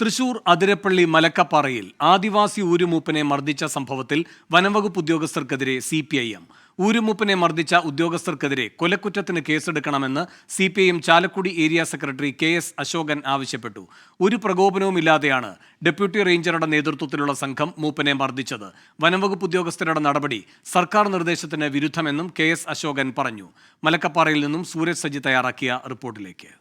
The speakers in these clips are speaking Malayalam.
തൃശൂർ അതിരപ്പള്ളി മലക്കപ്പാറയിൽ ആദിവാസി ഊരുമൂപ്പനെ മർദ്ദിച്ച സംഭവത്തിൽ വനംവകുപ്പ് ഉദ്യോഗസ്ഥർക്കെതിരെ സി പി ഐ എം. ഊരുമൂപ്പനെ മർദ്ദിച്ച ഉദ്യോഗസ്ഥർക്കെതിരെ കൊലക്കുറ്റത്തിന് കേസെടുക്കണമെന്ന് C P I M Chalakudy area secretary K S Ashokan ആവശ്യപ്പെട്ടു. ഒരു പ്രകോപനവുമില്ലാതെയാണ് ഡെപ്യൂട്ടി റേഞ്ചറുടെ നേതൃത്വത്തിലുള്ള സംഘം മൂപ്പനെ മർദ്ദിച്ചത്. വനംവകുപ്പ് ഉദ്യോഗസ്ഥരുടെ നടപടി സർക്കാർ നിർദ്ദേശത്തിന് വിരുദ്ധമെന്നും കെ എസ് അശോകൻ പറഞ്ഞു. മലക്കപ്പാറയിൽ നിന്നും സൂരജ് സജി തയ്യാറാക്കിയ റിപ്പോർട്ടിലേക്ക്.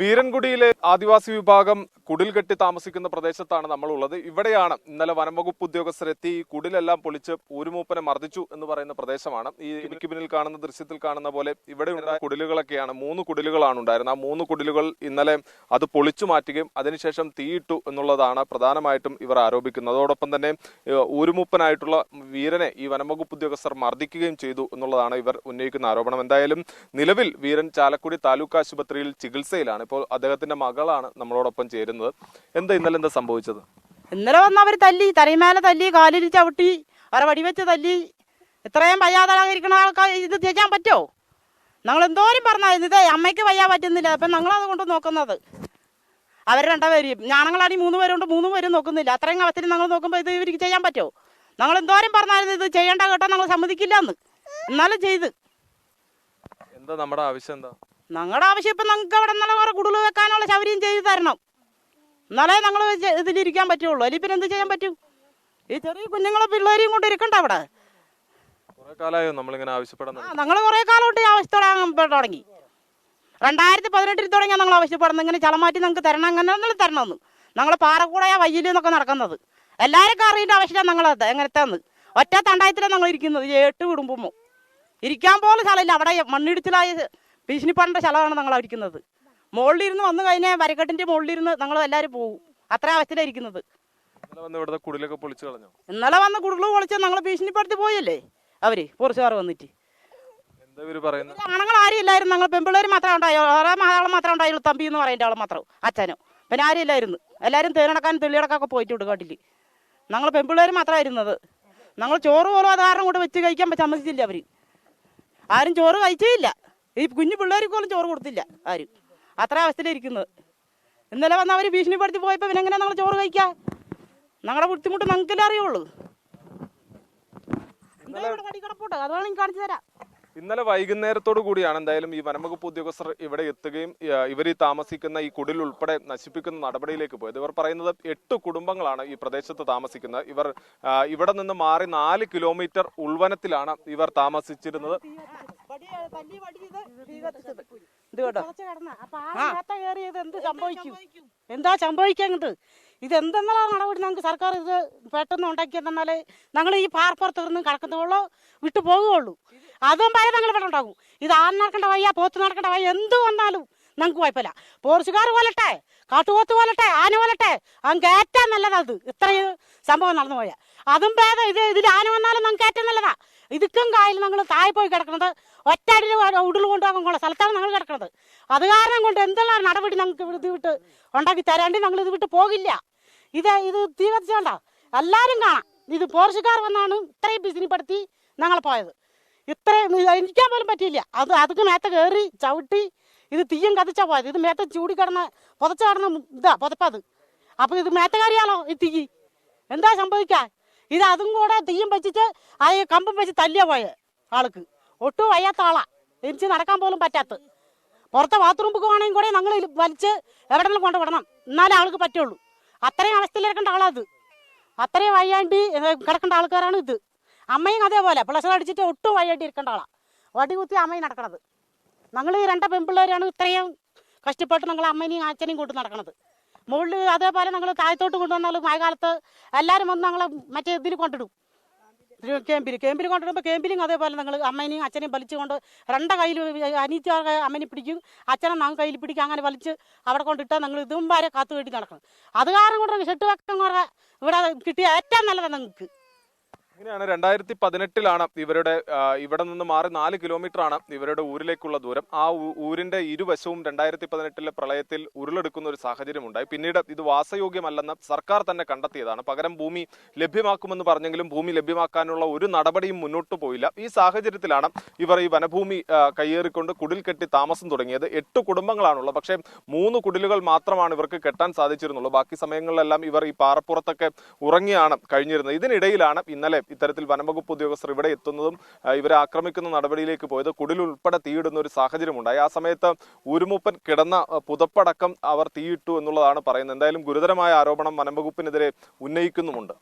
വീരൻകുടിയിലെ ആദിവാസി വിഭാഗം കുടിൽ കെട്ടി താമസിക്കുന്ന പ്രദേശത്താണ് നമ്മളുള്ളത്. ഇവിടെയാണ് ഇന്നലെ വനംവകുപ്പ് ഉദ്യോഗസ്ഥരെത്തി കുടിലെല്ലാം പൊളിച്ച് ഊരുമൂപ്പനെ മർദ്ദിച്ചു എന്ന് പറയുന്ന പ്രദേശമാണ്. ഈ എനിക്ക് പിന്നിൽ കാണുന്ന ദൃശ്യത്തിൽ കാണുന്ന പോലെ ഇവിടെ ഉണ്ടായ കുടിലുകളൊക്കെയാണ്. മൂന്ന് കുടിലുകളാണ് ഉണ്ടായിരുന്നത്. ആ മൂന്ന് കുടിലുകൾ ഇന്നലെ അത് പൊളിച്ചു മാറ്റുകയും അതിനുശേഷം തീയിട്ടു എന്നുള്ളതാണ് പ്രധാനമായിട്ടും ഇവർ ആരോപിക്കുന്നത്. അതോടൊപ്പം തന്നെ ഊരുമൂപ്പനായിട്ടുള്ള വീരനെ ഈ വനംവകുപ്പ് ഉദ്യോഗസ്ഥർ മർദ്ദിക്കുകയും ചെയ്തു എന്നുള്ളതാണ് ഇവർ ഉന്നയിക്കുന്ന ആരോപണം. എന്തായാലും നിലവിൽ വീരൻ ചാലക്കുടി താലൂക്ക് ആശുപത്രിയിൽ ചികിത്സയിലാണ്. ഇപ്പോൾ അദ്ദേഹത്തിന്റെ മകളാണ് നമ്മളോടൊപ്പം ചേരുന്നത്. എന്താ ഇന്നലെ എന്താ സംഭവിച്ചത്? ഇന്നലെ വന്ന് അവർ തല്ലി തലയിമേലെ തല്ലി കാലിൽ ചവിട്ടി അവരെ വടിവെച്ച് തല്ലി. ഇത്രയും വയ്യാതായിരിക്കുന്ന ആൾക്കാർ ഇത് ചെയ്യാൻ പറ്റുമോ ഞങ്ങൾ എന്തോരം പറഞ്ഞായിരുന്നു ഇതേ അമ്മയ്ക്ക് വയ്യാൻ പറ്റുന്നില്ല. അപ്പം ഞങ്ങളത് കൊണ്ട് നോക്കുന്നത്. അവർ രണ്ടുപേരും ഞാനങ്ങളാണെങ്കിൽ മൂന്ന് പേരുണ്ട് മൂന്ന് പേരും നോക്കുന്നില്ല. അത്രയും അവസ്ഥയിൽ ഞങ്ങൾ നോക്കുമ്പോൾ ഇത് ഇവർക്ക് ചെയ്യാൻ പറ്റുമോ ഞങ്ങൾ എന്തോരം പറഞ്ഞായിരുന്നു ഇത് ചെയ്യേണ്ട കേട്ടോ ഞങ്ങൾ സമ്മതിക്കില്ല എന്ന് എന്നാലും ചെയ്ത്. എന്താ നമ്മുടെ ആവശ്യം എന്താ? ഞങ്ങളുടെ ആവശ്യം ഇപ്പം ഞങ്ങൾക്ക് അവിടെ നല്ല കുറേ കുടിൽ വെക്കാനുള്ള ശൗര്യം ചെയ്ത് തരണം. എന്നാലേ ഞങ്ങൾ ഇതിലിരിക്കാൻ പറ്റുള്ളൂ. അല്ലെങ്കിൽ പിന്നെ എന്ത് ചെയ്യാൻ പറ്റും? ഈ ചെറിയ കുഞ്ഞുങ്ങളെ പിള്ളേരെയും കൊണ്ട് ഇരിക്കണ്ട അവിടെ. ഞങ്ങൾ കുറേ കാലം ഈ ആവശ്യത്തോടെ തുടങ്ങി. രണ്ടായിരത്തി പതിനെട്ടിൽ തുടങ്ങിയാൽ ഞങ്ങൾ ആവശ്യപ്പെടുന്നത്. ഇങ്ങനെ ചളമാറ്റി ഞങ്ങൾക്ക് തരണം അങ്ങനെ തരണമെന്ന്. ഞങ്ങൾ പാറക്കൂടയാ വയ്യലിൽ നിന്നൊക്കെ നടക്കുന്നത്. എല്ലാവരും അറിയേണ്ട ആവശ്യമില്ല ഞങ്ങൾ എങ്ങനത്തെന്ന് ഒറ്റ തണ്ടായത്തിലാണ് ഞങ്ങൾ ഇരിക്കുന്നത് ഏട്ട് എട്ട് കുടുംബമോ ഇരിക്കാൻ പോലും സ്ഥലമില്ല. അവിടെ മണ്ണിടിച്ചിലായ ഭീഷണിപ്പെടേണ്ട ശലമാണ് ഞങ്ങൾ ഇരിക്കുന്നത് മുകളിലിരുന്ന് വന്നു കഴിഞ്ഞാൽ വരക്കെട്ടിന്റെ മുകളിലിരുന്ന് ഞങ്ങൾ എല്ലാവരും പോകും. അത്ര അവസ്ഥയിലാണ് ഇരിക്കുന്നത്. ഇന്നലെ വന്ന് കുടിലൊക്കെ പൊളിച്ചു ഞങ്ങൾ ഭീഷണിപ്പെടുത്തി പോയല്ലേ? അവർ പോലീസുകാർ വന്നിട്ട്. ആണുങ്ങൾ ആരും ഇല്ലായിരുന്നു. ഞങ്ങൾ പെമ്പിള്ളേർ മാത്രമേ ഉണ്ടായോ. ഓരോ ആളെ മാത്രമേ ഉണ്ടായുള്ളൂ. തമ്പി എന്ന് പറയേണ്ട ആൾ മാത്രം. അച്ഛനോ. പിന്നെ ആരും ഇല്ലായിരുന്നു. എല്ലാവരും തേനടക്കാനും തെളിയടക്കൊക്കെ പോയിട്ട് വിടും കാട്ടിൽ ഞങ്ങൾ പെമ്പിള്ളേർ മാത്രമായിരുന്നത് ഞങ്ങൾ ചോറ് പോലും അത് കാരണം കൊണ്ട് വെച്ച് കഴിക്കാൻ സമ്മതിച്ചില്ല അവർ ആരും ചോറ് കഴിച്ചേയില്ല ഈ കുഞ്ഞു പിള്ളേർക്ക് പോലും ചോറ് കൊടുത്തില്ല ആരും. അത്ര അവസ്ഥയിലിരിക്കുന്നത്. ഇന്നലെ വന്ന് അവർ ഭീഷണിപ്പെടുത്തി പോയപ്പോൾ പിന്നെ എങ്ങനെ ഞങ്ങൾ ചോറ് കഴിക്കുക ഞങ്ങളുടെ ബുദ്ധിമുട്ട് ഞങ്ങൾക്കല്ലേ അറിയുള്ളൂ. എന്താ ഇവിടെ കടിക്കടപ്പോട്ട് അത് വേണമെങ്കിൽ കാണിച്ചു തരാം. ഇന്നലെ വൈകുന്നേരത്തോടു കൂടിയാണ് എന്തായാലും ഈ വനംവകുപ്പ് ഉദ്യോഗസ്ഥർ ഇവിടെ എത്തുകയും ഇവർ ഈ താമസിക്കുന്ന ഈ കുടിൽ ഉൾപ്പെടെ നശിപ്പിക്കുന്ന നടപടിയിലേക്ക് പോയത്. ഇവർ പറയുന്നത് എട്ട് കുടുംബങ്ങളാണ് ഈ പ്രദേശത്ത് താമസിക്കുന്നത്. ഇവർ ഇവിടെ നിന്ന് മാറി നാല് കിലോമീറ്റർ ഉൾവനത്തിലാണ് ഇവർ താമസിച്ചിരുന്നത്. ഇത് കേട്ടോ. എന്ത് സംഭവിക്കും? എന്താ സംഭവിക്കുന്നത് ഇത് എന്തെന്നുള്ള നടപടി? ഞങ്ങൾക്ക് സർക്കാർ ഇത് പെട്ടെന്ന് ഉണ്ടാക്കിയെന്നാലേ ഞങ്ങൾ ഈ പാർപ്പുറത്ത് നിന്ന് കിടക്കുന്നതുള്ളൂ വിട്ടു പോകുകയുള്ളൂ അതും വരെ ഞങ്ങൾ ഇവിടെ ഉണ്ടാകും. ഇത് ആൺ നടക്കേണ്ട വയ്യ പോത്ത് നടക്കേണ്ട വയ്യ എന്ത് വന്നാലും ഞങ്ങൾക്ക് കുഴപ്പമില്ല. പോർച്ചുകാർ പോലട്ടെ കാട്ടുപോത്ത് പോലട്ടെ ആന പോലട്ടെ അങ്ങ് ഏറ്റവും നല്ലതാ ഇത് ഇത്രയും സംഭവം നടന്നു പോയാൽ അതും ഭേദം ഇത് ഇതിൽ ആന വന്നാലും ഞങ്ങൾക്ക് ഏറ്റവും നല്ലതാ. ഇതുക്കും കായൽ ഞങ്ങൾ താഴെ പോയി കിടക്കുന്നത്. ഒറ്റടി ഉടൽ കൊണ്ടുപോകാനുള്ള സ്ഥലത്താണ് ഞങ്ങൾ കിടക്കുന്നത്. അത് കാരണം കൊണ്ട് എന്തെല്ലാം നടപടി ഞങ്ങൾക്ക് ഇത് വിട്ട് ഉണ്ടാക്കി തരാണ്ട് ഞങ്ങൾ ഇത് വിട്ട് പോകില്ല. ഇത് ഇത് തീ കത്തിച്ചോണ്ട എല്ലാവരും കാണാം. ഇത് പോർച്ചുകാർ വന്നാണ് ഇത്രയും ഭീഷണിപ്പെടുത്തി ഞങ്ങൾ പോയത്. ഇത്രയും എനിക്കാൻ പോലും പറ്റിയില്ല. അത് അതൊക്കെ മേത്ത കയറി ചവിട്ടി ഇത് തീയും കത്തിച്ചാ പോയത്. ഇത് മേത്ത ചൂടി കിടന്ന പുതച്ച് കിടന്ന ഇതാ പുതപ്പത് അപ്പോൾ ഇത് മേത്ത കയറിയാലോ ഈ തീ? എന്താ സംഭവിക്കാൻ ഇത് അതും കൂടെ തീയും വെച്ചിട്ട് ആ കമ്പും വെച്ച് തല്ലിയ പോയെ ആൾക്ക്. ഒട്ടും വയ്യാത്ത ആളാ. തിരിച്ച് നടക്കാൻ പോലും പറ്റാത്ത. പുറത്തെ ബാത്റൂം പോകുവാണെങ്കിൽ കൂടെ ഞങ്ങൾ വലിച്ച് എവിടെയെങ്കിലും കൊണ്ടുവിടണം എന്നാലേ ആൾക്ക് പറ്റുള്ളൂ. അത്രയും അവസ്ഥയിലിരിക്കേണ്ട ആളാത്. അത്രയും വയ്യാണ്ടി കിടക്കേണ്ട ആൾക്കാരാണ് ഇത്. അമ്മയും അതേപോലെ. പ്ലഷർ അടിച്ചിട്ട് ഒട്ടും വയ്യാണ്ടി ഇരിക്കേണ്ട ആളാണ് വടി കുത്തി അമ്മയും നടക്കണത്. ഞങ്ങൾ രണ്ട പെൺപിള്ളേരാണ് ഇത്രയും കഷ്ടപ്പെട്ട് ഞങ്ങൾ അമ്മേനെയും അച്ഛനെയും കൊണ്ട് നടക്കണത്. മുകളിൽ അതേപോലെ ഞങ്ങൾ താഴത്തോട്ട് കൊണ്ടുവന്നാൽ മഴക്കാലത്ത് എല്ലാവരും വന്ന് ഞങ്ങൾ മറ്റേ ഇതിൽ കൊണ്ടിടും. കേമ്പിൽ കേമ്പിൽ കൊണ്ടിടുമ്പോൾ കേമ്പിലും അതേപോലെ ഞങ്ങൾ അമ്മേനെയും അച്ഛനെയും വലിച്ചുകൊണ്ട് രണ്ട കയ്യിൽ അനീച്ച അമ്മനെ പിടിക്കും അച്ഛനെ ഞങ്ങൾ കയ്യിൽ പിടിക്കും അങ്ങനെ വലിച്ച് അവിടെ കൊണ്ടിട്ടാൽ ഞങ്ങൾ ഇതും വരെ കാത്തു വേണ്ടി നടക്കണം. അത് കാരണം കൊണ്ട് ഷെട്ട് വെക്കം കുറേ ഇവിടെ കിട്ടിയ ഏറ്റവും നല്ലതാണ് ഞങ്ങൾക്ക്. ഇങ്ങനെയാണ് രണ്ടായിരത്തി പതിനെട്ടിലാണ് ഇവരുടെ ഇവിടെ നിന്ന് മാറി നാല് കിലോമീറ്റർ ആണ് ഇവരുടെ ഊരിലേക്കുള്ള ദൂരം. ആ ഊരിന്റെ ഇരുവശവും രണ്ടായിരത്തി പതിനെട്ടിലെ പ്രളയത്തിൽ ഉരുളെടുക്കുന്ന ഒരു സാഹചര്യം ഉണ്ടായി പിന്നീട് ഇത് വാസയോഗ്യമല്ലെന്ന് സർക്കാർ തന്നെ കണ്ടെത്തിയതാണ്. പകരം ഭൂമി ലഭ്യമാക്കുമെന്ന് പറഞ്ഞെങ്കിലും ഭൂമി ലഭ്യമാക്കാനുള്ള ഒരു നടപടിയും മുന്നോട്ട് പോയില്ല. ഈ സാഹചര്യത്തിലാണ് ഇവർ ഈ വനഭൂമി കയ്യേറിക്കൊണ്ട് കുടിൽ കെട്ടി താമസം തുടങ്ങിയത്. എട്ട് കുടുംബങ്ങളാണുള്ളത്. പക്ഷേ മൂന്ന് കുടിലുകൾ മാത്രമാണ് ഇവർക്ക് കെട്ടാൻ സാധിച്ചിരുന്നുള്ളൂ. ബാക്കി സമയങ്ങളിലെല്ലാം ഇവർ ഈ പാറപ്പുറത്തൊക്കെ ഉറങ്ങിയാണ് കഴിഞ്ഞിരുന്നത്. ഇതിനിടയിലാണ് ഇന്നലെ ഇത്തരത്തിൽ വനംവകുപ്പ് ഉദ്യോഗസ്ഥർ ഇവിടെ എത്തുന്നതും ഇവരെ ആക്രമിക്കുന്ന നടപടിയിലേക്ക് പോയത് കുടിൽ ഉൾപ്പെടെ തീയിടുന്ന ഒരു സാഹചര്യം ഉണ്ടായി ആ സമയത്ത് ഉരുമൂപ്പൻ കിടന്ന പുതപ്പടക്കം അവർ തീയിട്ടു എന്നുള്ളതാണ് പറയുന്നത്. എന്തായാലും ഗുരുതരമായ ആരോപണം വനംവകുപ്പിനെതിരെ ഉന്നയിക്കുന്നുമുണ്ട്.